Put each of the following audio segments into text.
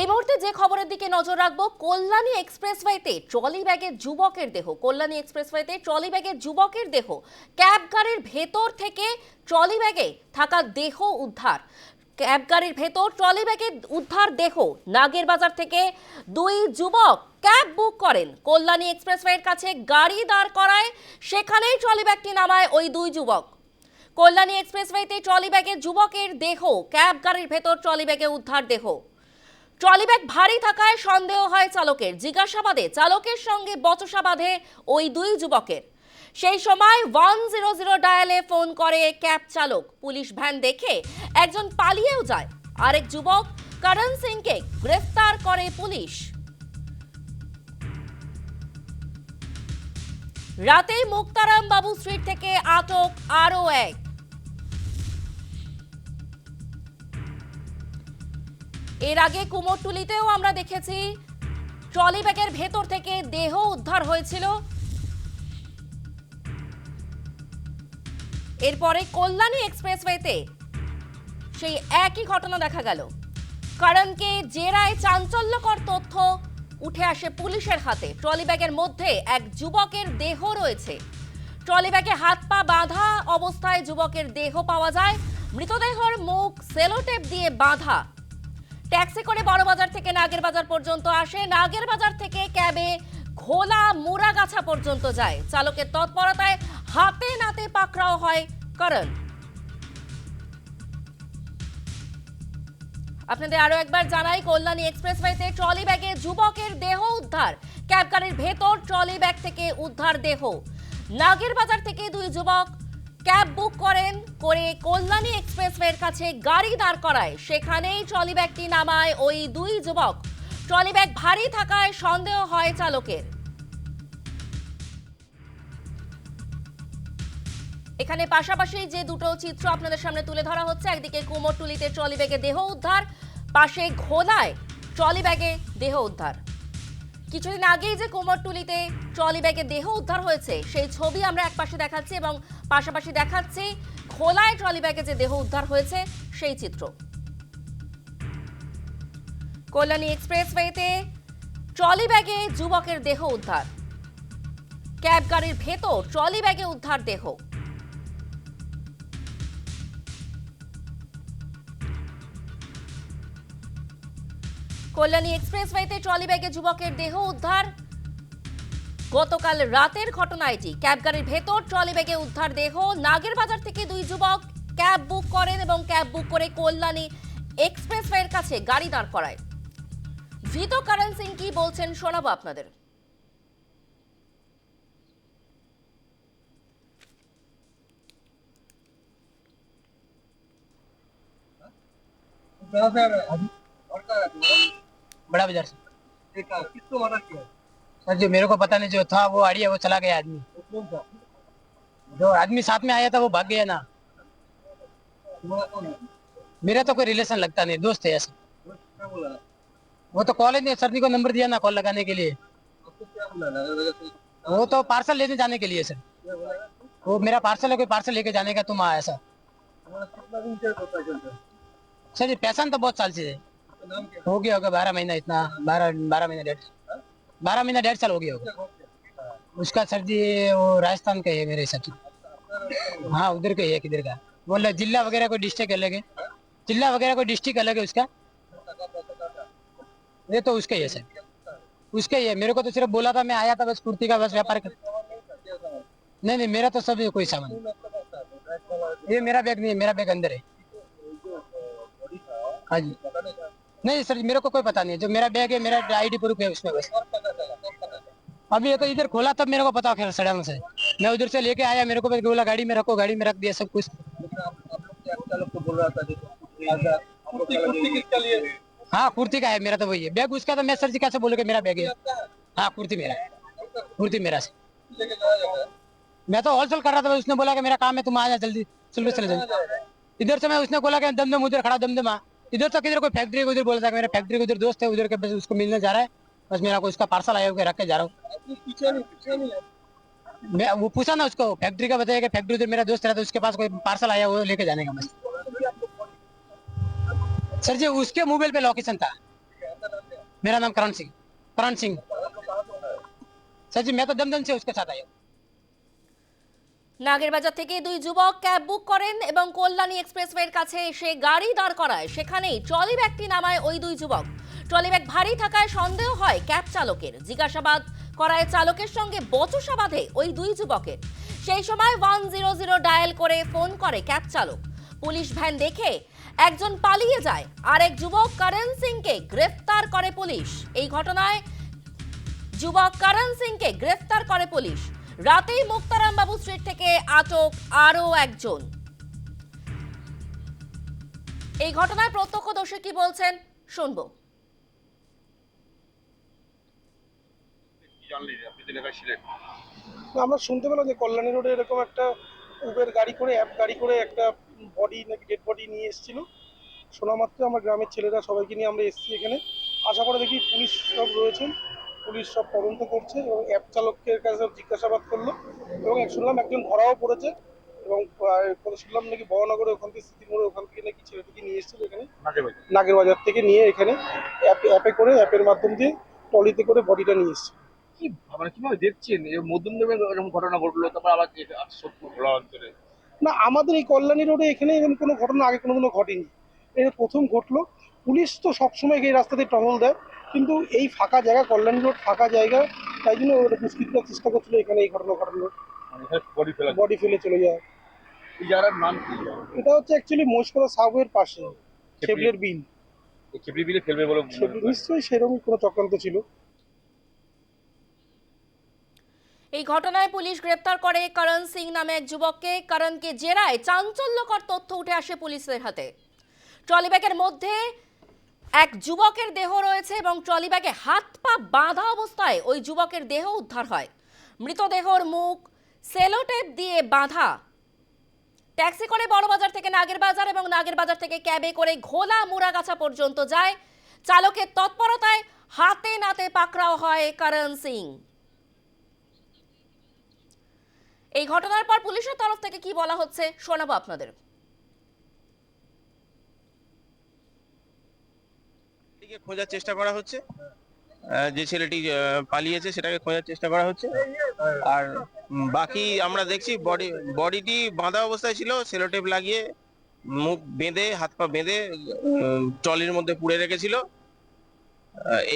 এই মুহূর্তে যে খবরের দিকে নজর রাখব, কল্যাণী এক্সপ্রেসওয়েতে ট্রলি ব্যাগের যুবকের দেহ, কল্যাণী এক্সপ্রেসওয়েতে ট্রলি ব্যাগের যুবকের দেহ। ক্যাব গাড়ির ভেতর থেকে ট্রলি ব্যাগে থাকা দেহ উদ্ধার। ক্যাব গাড়ির ভেতর ট্রলি ব্যাগে উদ্ধার দেহ। নাগের বাজার থেকে দুই যুবক ক্যাব বুক করেন। কল্যাণী এক্সপ্রেসওয়ের কাছে গাড়ি দাঁড় করায়, সেখানেই ট্রলি ব্যাগটি নামায় ওই দুই যুবক। কল্যাণী এক্সপ্রেসওয়েতে ট্রলি ব্যাগে যুবকের দেহ, ক্যাব গাড়ির ভেতর ট্রলি ব্যাগে উদ্ধার দেহ। ট্রলি ব্যাগ ভারী থাকায় সন্দেহ হয় চালকের। জিজ্ঞাসাবাদে চালকের সঙ্গে বচসা বাঁধে ওই দুই যুবকের। সেই সময় ওয়ান জিরো জিরো ডায়ালে ফোন করে ক্যাব চালক। পুলিশ ভ্যান দেখে একজন পালিয়েও যায়। আরেক যুবক করণ সিংকে গ্রেফতার করে পুলিশ। রাতে মুক্তারাম বাবু স্ট্রিট থেকে আটক আরও এক। এর আগে কুমোরটুলিতেও আমরা দেখেছি ট্রলি ব্যাগের ভেতর থেকে দেহ উদ্ধার হয়েছিল। এরপরে কল্যাণী এক্সপ্রেসওয়েতে সেই একই ঘটনা দেখা গেল। কারণকে জেরায় চাঞ্চল্যকর তথ্য উঠে আসে পুলিশের হাতে। ট্রলি ব্যাগের মধ্যে এক যুবকের দেহ রয়েছে। ট্রলি ব্যাগে হাত পা বাঁধা অবস্থায় যুবকের দেহ পাওয়া যায়। মৃতদেহর মুখ সেলোটেপ দিয়ে বাঁধা। ট্যাক্সি করে বড়বাজার থেকে নাগের বাজার পর্যন্ত আসে। নাগের বাজার থেকে ক্যাবে ঘোলা মুরাগাছা পর্যন্ত যায়। চালকের তৎপরতায় হাতে নাতে পাকড়াও হয় করণ। আপনাদের আরও একবার জানাই, কল্যাণী এক্সপ্রেসওয়েতে ট্রলি ব্যাগে যুবকের দেহ উদ্ধার। ক্যাব গাড়ির ভেতর ট্রলি ব্যাগ থেকে উদ্ধার দেহ। নাগের বাজার থেকে দুই যুবক ক্যাব বুক করেন করে কল্যাণী এক্সপ্রেসওয়ের কাছে গাড়ি দাঁড় করায়। সেখানেই ট্রলি ব্যাগটি নামায় ওই দুই যুবক। ট্রলি ব্যাগ ভারী থাকায় সন্দেহ হয় চালকের। এখানে পাশাপাশি যে দুটো চিত্র আপনাদের সামনে তুলে ধরা হচ্ছে, একদিকে কুমোরটুলিতে ট্রলি ব্যাগে দেহ উদ্ধার, পাশে ঘোলায় ট্রলি ব্যাগে দেহ উদ্ধার। কিছুদিন আগেই যে কুমোরটুলিতে ট্রলি ব্যাগে দেহ উদ্ধার হয়েছে, সেই ছবি আমরা একপাশে দেখাচ্ছি এবং পাশাপাশি দেখাচ্ছি খোলায় ট্রলি ব্যাগে যে দেহ উদ্ধার হয়েছে, সেই চিত্র। কল্যাণী এক্সপ্রেসওয়েতে ট্রলি ব্যাগে যুবকের দেহ উদ্ধার। ক্যাব গাড়ির ভেতর ট্রলি ব্যাগে উদ্ধার দেহ। কল্যাণী এক্সপ্রেসওয়েতে ট্রলি ব্যাগে যুবকের দেহ উদ্ধার। গতকাল রাতের ঘটনা এটি। ক্যাব গাড়ির ভেতর ট্রলি ব্যাগে উদ্ধার দেহ। নাগের বাজার থেকে দুই যুবক ক্যাব বুক করেন এবং ক্যাব বুক করে কল্যাণী এক্সপ্রেসওয়ের কাছে গাড়ি দাঁড় করায়। ভিত কারণ সিং কি বলছেন শোনাবো আপনাদের। দরকার দরকার बड़ा बाज़ार से। किसको मना किया? सर जो मेरे को पता नहीं जो था वो आड़ी है वो चला गया आदमी। जो आदमी साथ में आया था वो भाग गया ना। मेरा तो कोई रिलेशन लगता नहीं दोस्त है ऐसा। वो तो कॉलेज ने सर जी को नंबर दिया ना कॉल लगाने के लिए। वो तो पार्सल लेने जाने के लिए सर। वो मेरा पार्सल है कोई पार्सल लेके जाने का तुम आया सर सर जी पैसा तो बहुत साल से है। हो गया होगा बारह महीना इतना, बारह बारह महीना डेढ़ बारह महीना डेढ़ साल हो गया होगा। उसका सर जी, वो राजस्थान का है मेरे हिसाब से हाँ उधर का ही है, किधर का। बोल जिला वगैरह कोई डिस्ट्रिक्ट अलग है? जिला वगैरह कोई डिस्ट्रिक्ट अलग है उसका? ये तो उसका ही है सर। उसका ही है। मेरे को तो सिर्फ़ बोला था, मैं आया था बस कुर्ती का, बस व्यापार कर। नहीं नहीं, मेरा तो सब कोई सामान ये मेरा बैग नहीं है, मेरा बैग अंदर है। हाँ जी। नहीं, सर, मेरे को कोई पता नहीं है। जो मेरा बैग है, मेरा आईडी प्रूफ है उसमें बस। अभी तो इधर खोला, तब मेरे को पता खैर सडन से। मैं उधर से लेके आया, मेरे को बोला, गाड़ी में रखो, गाड़ी में रख दिया सब कुछ। हाँ कुर्ती का है, मेरा तो वही है। बैग उसका तो मैं सर जी कैसे बोलोगे मेरा बैग है? हाँ कुर्ती मेरा कुर्ती मेरा से मैं तो होलसेल कर रहा था, उसने बोला कि मेरा काम है, तुम आ जा जल्दी। चल चले जाओ। इधर से मैं, उसने बोला कि दमदम उधर खड़ा, दमदम। आ इधर तक इधर कोई फैक्ट्री उधर बोला था कि मेरा फैक्ट्री के उधर दोस्त है, उधर के बस उसको मिलने जा रहा है। बस मेरा को उसका पार्सल आया हुआ रख के जा रहा हूँ। मैं वो पूछा ना उसको फैक्ट्री का बताया कि फैक्ट्री उधर मेरा दोस्त रहता है, उसके पास कोई पार्सल आया वो लेके जाने का बस। सर जी, उसके मोबाइल पे लोकेशन था। मेरा नाम करण सिंह करण सिंह। सर जी, मैं तो दमदम से उसके साथ आया हूँ। নাগেরবাজার থেকে দুই যুবক ক্যাব বুক করেন এবং কল্যাণী এক্সপ্রেসওয়ের কাছে এসে গাড়ি দাঁড় করায়। সেখানেই ট্রলি ব্যাগটি নামায় ওই দুই যুবক। ট্রলি ব্যাগ ভারী থাকায় সন্দেহ হয় ক্যাব চালকের। জিজ্ঞাসাবাদ করায় চালকের সঙ্গে বচসা বাঁধে ওই দুই যুবকের। সেই সময় ওয়ান জিরো জিরো ডায়াল করে ফোন করে ক্যাব চালক। পুলিশ ভ্যান দেখে একজন পালিয়ে যায়। আর এক যুবক করণ সিংকে গ্রেফতার করে পুলিশ। এই ঘটনায় যুবক করণ সিংকে গ্রেফতার করে পুলিশ। রাতেই মুক্তারাম বাবু স্ট্রিট থেকে আটক আরও একজন। এই ঘটনায় প্রত্যক্ষদর্শী কি বলছেন শুনব। আমরা শুনতে পেলাম যে কল্যাণী রোডে এরকম একটা উবের গাড়ি করে অ্যাপ গাড়ি করে একটা বডি নাকি ডেড বডি নিয়ে এসেছিল। শোনা মাত্র আমার গ্রামের ছেলেরা সবাইকে নিয়ে আমরা এসেছি এখানে। আশা করে দেখি পুলিশ সব রয়েছেন। পুলিশ সব তদন্ত করছে এবং অ্যাপ চালকের কাছে জিজ্ঞাসাবাদ করল এবং শুনলাম একজন ধরাও পড়েছে এবং শুনলাম নাকি বহনগরে ওখান থেকে স্মৃতি মোড়ে ওখান থেকে নাকি ছেলেটিকে নিয়ে এসেছিল এখানে। নাগের বাজার থেকে নিয়ে এখানে অ্যাপ করে অ্যাপের মাধ্যম দিয়ে ট্রলিতে করে বডিটা নিয়ে এসছে। কি মানে কীভাবে দেখছেন? এই মধ্যমদেবের এরকম ঘটনা ঘটলো তারপর আবার ভোলা অঞ্চলে। না আমাদের এই কল্যাণী রোডে এখানে এরকম কোনো ঘটনা আগে কোনোদিনও ঘটেনি। এটা প্রথম ঘটলো পুলিশ তো সবসময় এই রাস্তাতে টহল দেয়। কিন্তু এই ফাঁকা জায়গা কল্যাণী রোড ফাঁকা জায়গা তাই জন্য ওরা দুষ্কৃত চেষ্টা করছিল এখানে এই ঘটনা ঘটানো মানে বডি ফেলে। চলে যায়। এই জায়গার নাম কি? এটা হচ্ছে অ্যাকচুয়ালি সাবওয়ের পাশে খেবলের বিল এই খেপড়ি বিলে ফেলবে বলে মনে খেবলি-। নিশ্চয়ই সেরকমই কোনো চক্রান্ত ছিল। এই ঘটনায় পুলিশ গ্রেপ্তার করে করণ সিং নামে এক যুবককে। করণকে জেরায় চাঞ্চল্যকর তথ্য উঠে আসে পুলিশের হাতে। ট্রলি ব্যাগের মধ্যে এক যুবকের দেহ রয়েছে এবং ট্রলি ব্যাগে হাত পা বাঁধা অবস্থায় ওই যুবকের দেহ উদ্ধার হয়। মৃতদেহর মুখ সেলোটেপ দিয়ে বাঁধা। ট্যাক্সি করে বড়বাজার থেকে নাগেরবাজার এবং নাগেরবাজার থেকে ক্যাবে করে ঘোলা মুরাগাছা পর্যন্ত যায়। চালকের তৎপরতায় হাতে নাতে পাকড়াও হয় করণ সিং। এই ঘটনার পর পুলিশের তরফ থেকে কি বলা হচ্ছে শোনাবো আপনাদের। ছেলেটিকে খোঁজার চেষ্টা করা হচ্ছে। যে ছেলেটি পালিয়েছে সেটাকে খোঁজার চেষ্টা করা হচ্ছে। আর বাকি আমরা দেখছি বডি বডিটি বাঁধা অবস্থায় ছিল, সেলোটেপ লাগিয়ে মুখ বেঁধে, হাত পা বেঁধে ট্রলির মধ্যে পুড়ে রেখেছিল।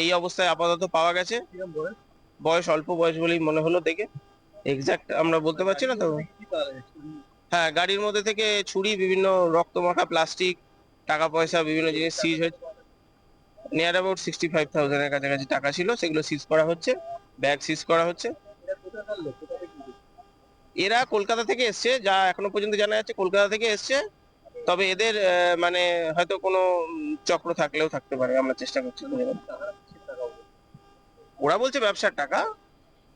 এই অবস্থায় আপাতত পাওয়া গেছে। বয়স? অল্প বয়স বলেই মনে হলো দেখে। এক্সাক্ট আমরা বলতে পারছি না তো? হ্যাঁ গাড়ির মধ্যে থেকে ছুরি, বিভিন্ন রক্তমাখা প্লাস্টিক টাকা পয়সা, বিভিন্ন জিনিস সিজ হয়েছে। নিয়ার অ্যাবাউট সিক্সটি ফাইভ থাউজেন্ডের কাছাকাছি টাকা ছিল সেগুলো সিজ করা হচ্ছে ব্যাগ সিজ করা হচ্ছে? এরা কলকাতা থেকে এসছে যা এখনও পর্যন্ত জানা যাচ্ছে কলকাতা থেকে এসছে তবে এদের মানে হয়তো কোনো চক্র থাকলেও থাকতে পারে আমরা চেষ্টা করছি? ওরা বলছে ব্যবসার টাকা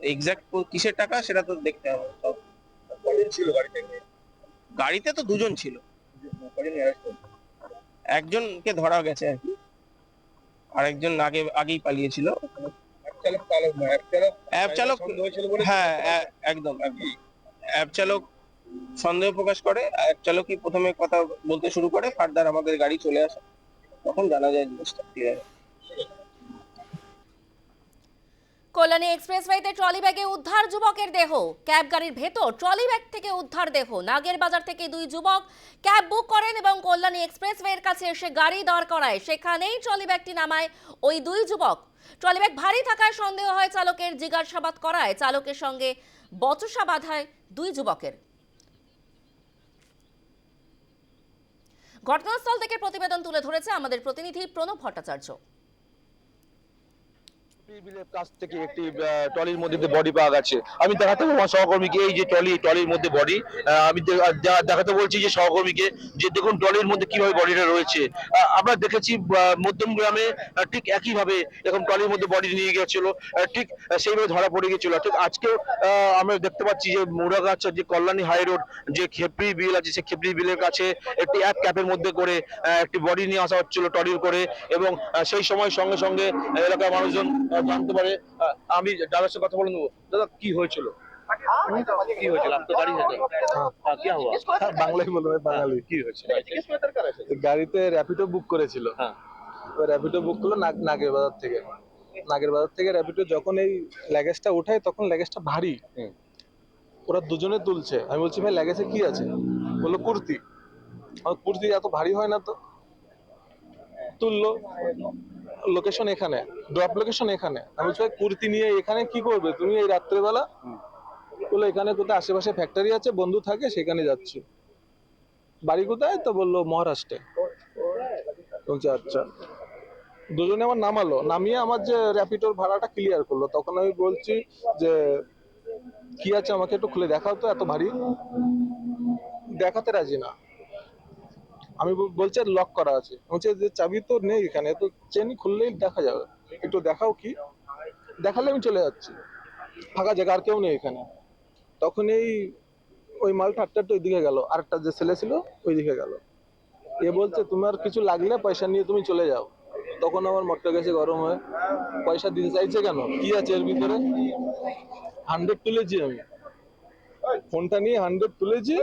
এক্সাক্ট কিসের টাকা সেটা তো দেখতে হবে সব ছিল গাড়িতে? গাড়িতে তো দুজন ছিল? একজনকে ধরা গেছে আর কি আরেকজন আগে আগেই পালিয়েছিল। এক এক অ্যাপ চালক হ্যাঁ একদম। একদম অ্যাপ চালক সন্দেহ প্রকাশ করে অ্যাপ চালকই প্রথমে কথা বলতে শুরু করে ফার্দার আমাদের গাড়ি চলে আসে তখন জানা যায় জিনিসটা। কল্যাণী এক্সপ্রেসওয়েতে ট্রলি ব্যাগে উদ্ধার যুবকের দেহ। ক্যাব গাড়ির ভেতর ট্রলি ব্যাগ থেকে উদ্ধার দেহ। নাগের বাজার থেকে দুই যুবক ক্যাব বুক করেন এবং কল্যাণী এক্সপ্রেসওয়ের কাছে এসে গাড়ি দাঁড় করায়। সেখানেই ট্রলি ব্যাগটি নামায় ওই দুই যুবক। ট্রলি ব্যাগ ভারী থাকায় সন্দেহ হয় চালকের জিজ্ঞাসাবাদ করায়। চালকের সঙ্গে বচসা বাধায় দুই যুবকের। ঘটনাস্থল থেকে প্রতিবেদন তুলে ধরেছে আমাদের প্রতিনিধি প্রণব ভট্টাচার্য। বিলের কাছ থেকে একটি ট্রলির মধ্যে বডি আমি দেখাতে আমার সহকর্মীকে এই যে ট্রলি ট্রলির মধ্যে বডি আমি দেখাতে বলছি যে সহকর্মীকে যে দেখুন ট্রলির মধ্যে কীভাবে বডিটা রয়েছে। আমরা দেখেছি আহ, মধ্যম গ্রামে ঠিক একই ভাবে এরকম ট্রলির মধ্যে বডি নিয়ে গেছিল ঠিক সেইভাবে ধরা পড়ে গেছিল ঠিক আজকেও আমরা দেখতে পাচ্ছি যে মুরাগাছা যে কল্যাণী হাই রোড যে খেপড়ি বিল আছে সেই খেপড়ি বিলের কাছে একটি এক ক্যাপের মধ্যে করে একটি বডি নিয়ে আসা হচ্ছিল ট্রলির করে এবং সেই সময় সঙ্গে সঙ্গে এলাকার মানুষজন আহ, জানতে পারে আমি দাদার সাথে কথা বলে নেব। দাদা কি হয়েছিল? কি হয়েছিল? আপনার গাড়ি হ্যাঁ, বাঙালি। কি হয়েছিল গাড়িতে র্যাপিডো বুক করেছিল। হ্যাঁ। র্যাপিডো বুক করল নাগের বাজার থেকে। নাগের বাজার থেকে র্যাপিডো যখন এই ল্যাগেজটা উঠায় তখন ল্যাগেজটা ভারী। হুম। ওরা দুজনে তুলছে। আমি বলছি ভাই ল্যাগেজে কি আছে? বলল কুর্তি। আমার কুর্তি এত ভারী হয় না তো। তুললো। লোকেশন এখানে ড্রপ লোকেশন এখানে। আমি বলছি ভাই কুর্তি নিয়ে এখানে কি করবে? তুমি এই রাত্রেবেলা? বলল এখানে কোথায়? আশেপাশে ফ্যাক্টরি আছে বন্ধু থাকে সেখানে যাচ্ছি। বাড়ি কোথায়? তো বলল মহারাষ্ট্রে। বলছে আচ্ছা। দুজনে আমার নামালো। নামিয়ে আমার যে র্যাপিডোর ভাড়াটা ক্লিয়ার করল। তখন আমি বলছি যে কি আছে আমাকে একটু খুলে দেখাও তো এত ভারী? দেখাতে রাজি না। আমি বলছি লক করা আছে। বলছে যে চাবি তো নেই এখানে তো চেন খুললেই দেখা যাবে। একটু দেখাও কি? দেখালে আমি চলে যাচ্ছি। ফাঁকা জায়গা, আর কেউ নেই এখানে। তখন এই, ওই মালটা আটটা ওই দিকে গেল। আরেকটা যে ছেলে ছিল ওই দিকে গেল। এ বলছে, তোমার কিছু লাগলে পয়সা নিয়ে তুমি চলে যাও। তখন আমার মটকা গেছে গরম হয়ে। পয়সা দিতে চাইছে কেন? কি আছে এর ভিতরে? হান্ড্রেড তুলেছি আমি। ফোনটা নিয়ে হান্ড্রেড তুলেছি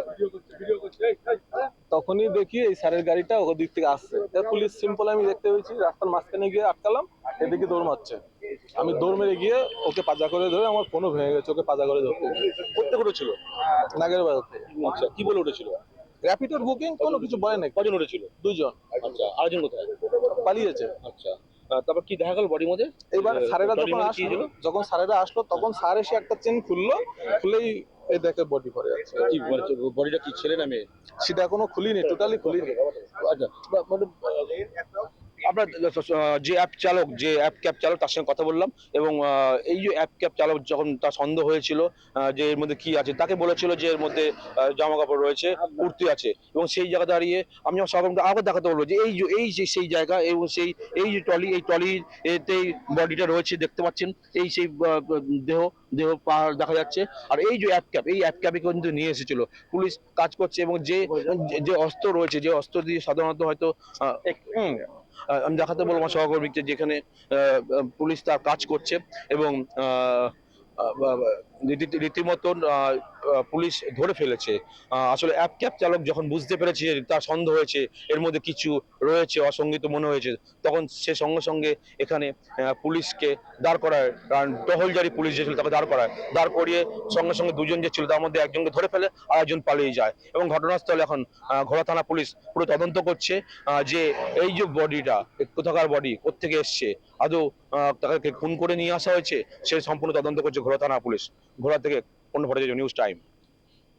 তখনই দেখি এই স্যারের গাড়িটা ওদিক থেকে আসছে। পুলিশ সিম্পল আমি দেখতে পেয়েছি রাস্তার মাঝখানে গিয়ে আটকালাম এদিকে দৌড় মারছে। আমি দৌড় মেরে গিয়ে ওকে পাজা করে ধরে আমার ফোনও ভেঙে গেছে ওকে পাজা করে ধরতে। কোথেকে উঠেছিল? নাগের বাজার থেকে। আচ্ছা কি বলে উঠেছিল? র্যাপিডোর বুকিং কোনো কিছু বলে নাই। কজন উঠেছিল? দুজন। আচ্ছা আরেকজন কোথায়? পালিয়েছে। আচ্ছা তারপর কি দেখা গেল বডির মধ্যে? এবার আহ, স্যারেরা যখন আসলো যখন স্যারেরা আসলো তখন স্যার এসে একটা চেন খুললো খুলেই এই দেখে বডি পড়ে আছে। কি মানে বডিটা কি ছেলে না মেয়ে? সেটা এখনও খুলিনি টোটালি খুলিনি। আচ্ছা মানে আমরা যে অ্যাপ চালক যে অ্যাপ ক্যাব চালক তার সঙ্গে কথা বললাম এবং এই যে অ্যাপ ক্যাব চালক যখন তার সন্দেহ হয়েছিল যে এর মধ্যে কি আছে তাকে বলেছিল যে এর মধ্যে জামা কাপড় রয়েছে কুর্তি আছে এবং সেই জায়গা দাঁড়িয়ে আমি আমার সহকর্মীকে আবার দেখাতে বলব যে এই যে এই যে সেই জায়গা এবং সেই এই যে ট্রলি এই ট্রলির এতেই বডিটা রয়েছে দেখতে পাচ্ছেন এই সেই দেহ দেহ পাহাড় দেখা যাচ্ছে। আর এই যে অ্যাপ ক্যাব এই অ্যাপ ক্যাবে কিন্তু নিয়ে এসেছিল। পুলিশ কাজ করছে এবং যে যে- অস্ত্র রয়েছে যে অস্ত্র দিয়ে সাধারণত হয়তো আমি দেখাতে বলব আমার সহকর্মীকে যেখানে পুলিশ তার কাজ করছে এবং রীতিমতন পুলিশ ধরে ফেলেছে। আসলে অ্যাপ ক্যাব চালক যখন বুঝতে পেরেছে তার সন্দেহ হয়েছে, এর মধ্যে কিছু রয়েছে, অসঙ্গিত মনে হয়েছে, তখন সে সঙ্গে সঙ্গে এখানে পুলিশকে দাঁড় করায়। কারণ টহলজারি পুলিশ যে ছিল তাকে দাঁড় করায়। দাঁড় করিয়ে সঙ্গে সঙ্গে দুজন যে ছিল তার মধ্যে একজনকে ধরে ফেলে আর একজন পালিয়ে যায় এবং ঘটনাস্থলে এখন ঘোড়া থানা পুলিশ পুরো তদন্ত করছে যে এই যে বডিটা কোথাকার বডি কোথেকে এসছে, আদৌ তাকে খুন করে নিয়ে আসা হয়েছে, সে সম্পূর্ণ তদন্ত করছে ঘোড়া থানা পুলিশ। ঘোড়া থেকে অন্য ভট্টাচার্য নিউজ টাইম